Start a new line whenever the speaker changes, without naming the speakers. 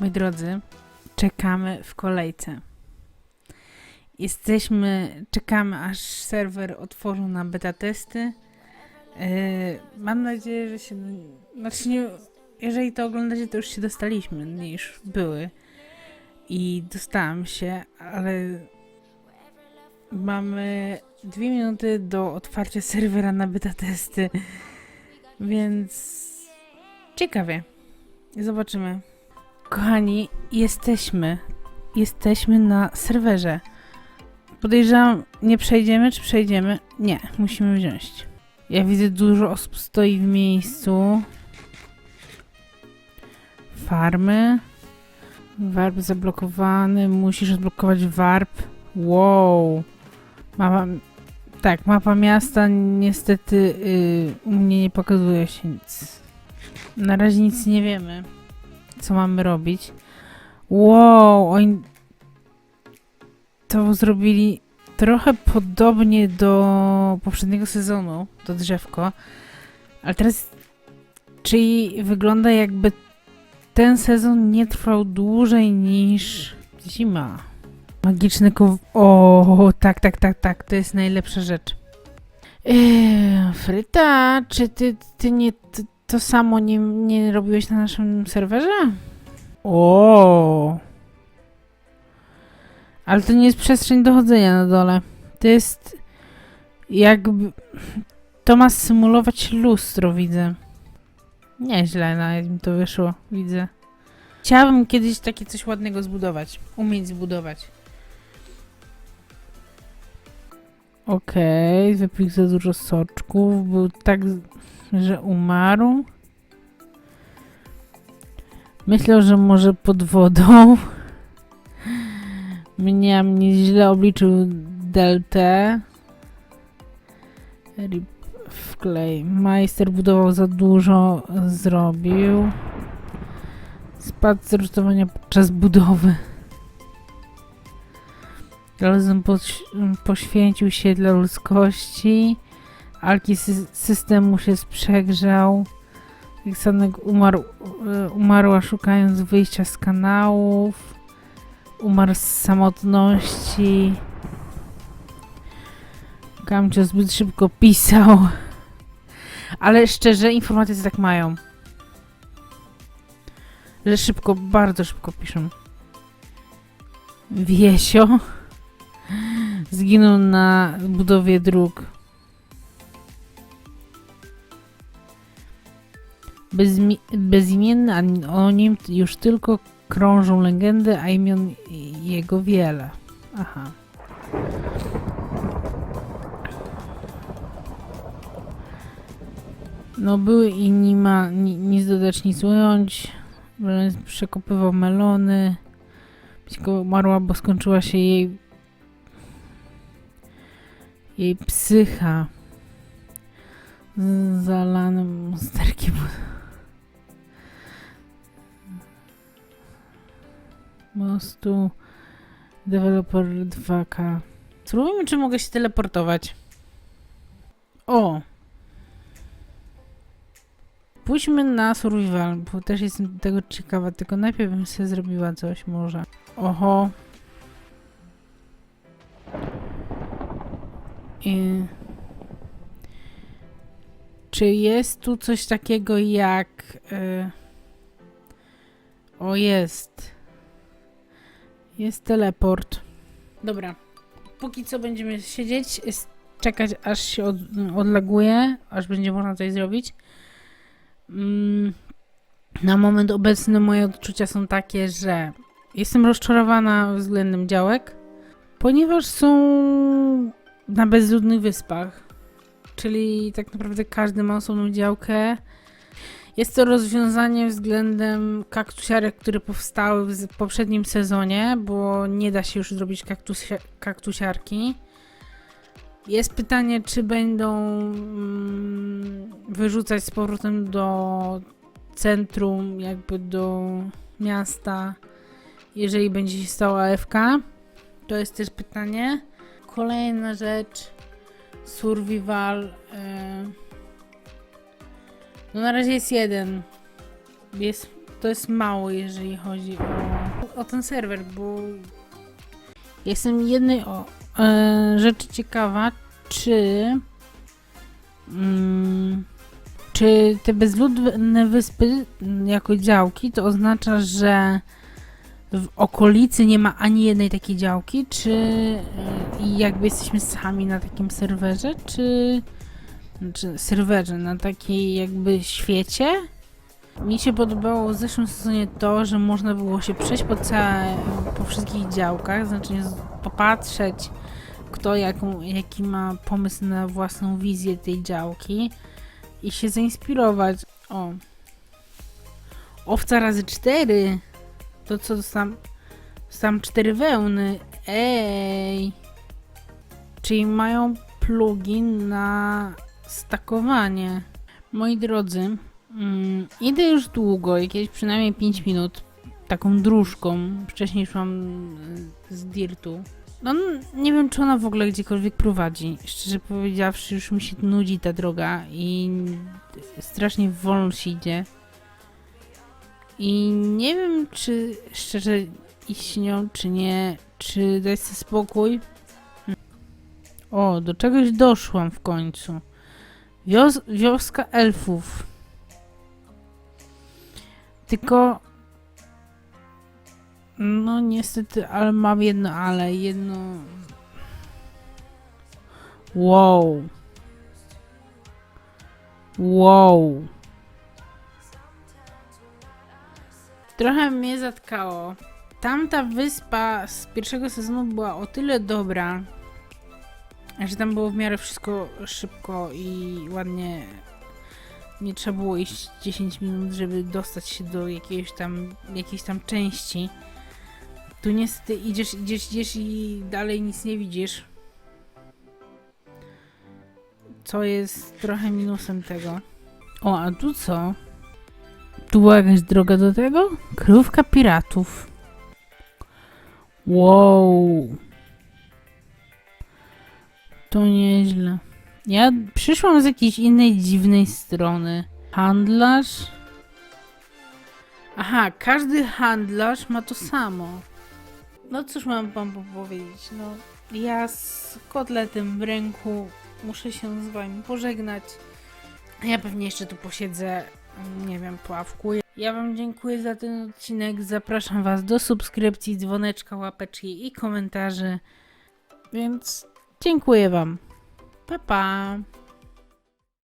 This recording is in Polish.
Moi drodzy, czekamy w kolejce. Jesteśmy, czekamy aż serwer otworzą nam beta testy. Yy, mam nadzieję, że się. Znaczy, nie, jeżeli to oglądacie, to już się dostaliśmy, nie już były. I dostałam się, ale mamy dwie minuty do otwarcia serwera na beta testy. Więc ciekawie. Zobaczymy. Kochani, jesteśmy. Jesteśmy na serwerze. Podejrzewam, nie przejdziemy, czy przejdziemy? Nie, musimy wziąć. Ja widzę dużo osób stoi w miejscu. Farmy. Warp zablokowany. Musisz odblokować warp. Wow. Mapa, tak, mapa miasta niestety yy, u mnie nie pokazuje się nic. Na razie nic nie wiemy, co mamy robić. Wow, oni to zrobili trochę podobnie do poprzedniego sezonu, do drzewko. Ale teraz, czyli wygląda jakby ten sezon nie trwał dłużej niż zima. Magiczny kow... O, tak, tak, tak, tak, to jest najlepsza rzecz. Eee, Fryta, czy ty, ty nie t- to samo nie, nie robiłeś na naszym serwerze? O. Ale to nie jest przestrzeń do chodzenia na dole. To jest jakby... To ma symulować lustro, widzę. Nieźle nawet mi to wyszło, widzę. Chciałabym kiedyś takie coś ładnego zbudować. Umieć zbudować. Okej, wypił za dużo soczków. Był tak, że umarł. Myślał, że może pod wodą. Mnie mnie źle obliczył deltę. Rip wklej. Majster budował za dużo, zrobił. Spadł z rusztowania podczas budowy. Poś poświęcił się dla ludzkości. Alki sy systemu się sprzegrzał. Iksanek umarł, e, umarła szukając wyjścia z kanałów. Umarł z samotności. Kamcio zbyt szybko pisał. Ale szczerze, informatycy tak mają. Że szybko, bardzo szybko piszą. Wiesio zginął na budowie dróg. Bezimienny, o nim już tylko krążą legendy, a imion jego wiele. Aha. No były i nie ma ni, nic dodać, nic ująć. Przekopywał melony. Pićko umarła, bo skończyła się jej jej psycha zalanym monsterkiem. Mostu Developer 2K. Spróbujmy, czy mogę się teleportować. O! Pójdźmy na survival, bo też jestem tego ciekawa, tylko najpierw bym sobie zrobiła coś może. Oho. I... Czy jest tu coś takiego jak... y, O, jest. Jest teleport. Dobra. Póki co będziemy siedzieć, czekać aż się od, aż będzie można coś zrobić. Mm, na moment obecny moje odczucia są takie, że jestem rozczarowana względem działek, ponieważ są na bezludnych wyspach. Czyli tak naprawdę każdy ma osobną działkę. Jest to rozwiązanie względem kaktusiarek, które powstały w poprzednim sezonie, bo nie da się już zrobić kaktusia- kaktusiarki. Jest pytanie, czy będą mm, wyrzucać z powrotem do centrum, jakby do miasta, jeżeli będzie się stała AFK. To jest też pytanie. Kolejna rzecz. Survival. e, No na razie jest jeden. Jest to jest mało, jeżeli chodzi o, o ten serwer, bo jestem jednej o, e, rzeczy ciekawa, czy mm, czy te bezludne wyspy jako działki to oznacza, że w okolicy nie ma ani jednej takiej działki, czy e, jakby jesteśmy sami na takim serwerze, czy znaczy serwerze, na takiej jakby świecie? Mi się podobało w zeszłym sezonie to, że można było się przejść po, całe, po wszystkich działkach, znaczy popatrzeć, kto jaką, jaki ma pomysł na własną wizję tej działki i się zainspirować. O. Owca razy cztery. To co dostałam? Dostałam cztery wełny. Ej. Czyli mają plugin na stakowanie. Moi drodzy, mm, idę już długo, jakieś przynajmniej 5 minut, taką dróżką. Wcześniej szłam y, z Dirtu. No, nie wiem, czy ona w ogóle gdziekolwiek prowadzi. Szczerze powiedziawszy, już mi się nudzi ta droga i strasznie wolno się idzie. I nie wiem, czy szczerze iść nią, czy nie, czy dać sobie spokój. O, do czegoś doszłam w końcu. Wios wioska elfów. Tylko. No, niestety, ale mam jedno ale. Jedno. Wow. Wow. Trochę mnie zatkało. Tamta wyspa z pierwszego sezonu była o tyle dobra, że tam było w miarę wszystko szybko i ładnie. Nie trzeba było iść 10 minut, żeby dostać się do jakiejś tam, jakiejś tam części. Tu niestety idziesz, idziesz, idziesz i dalej nic nie widzisz. Co jest trochę minusem tego. O, a tu co? Tu była jakaś droga do tego? Krówka piratów. Wow. To nieźle. Ja przyszłam z jakiejś innej dziwnej strony. Handlarz? Aha, każdy handlarz ma to samo. No cóż mam wam powiedzieć, no ja z kotletem w ręku muszę się z wami pożegnać. Ja pewnie jeszcze tu posiedzę, nie wiem, pławkuję. Ja wam dziękuję za ten odcinek, zapraszam was do subskrypcji, dzwoneczka, łapeczki i komentarzy. Więc dziękuję wam. Pa pa!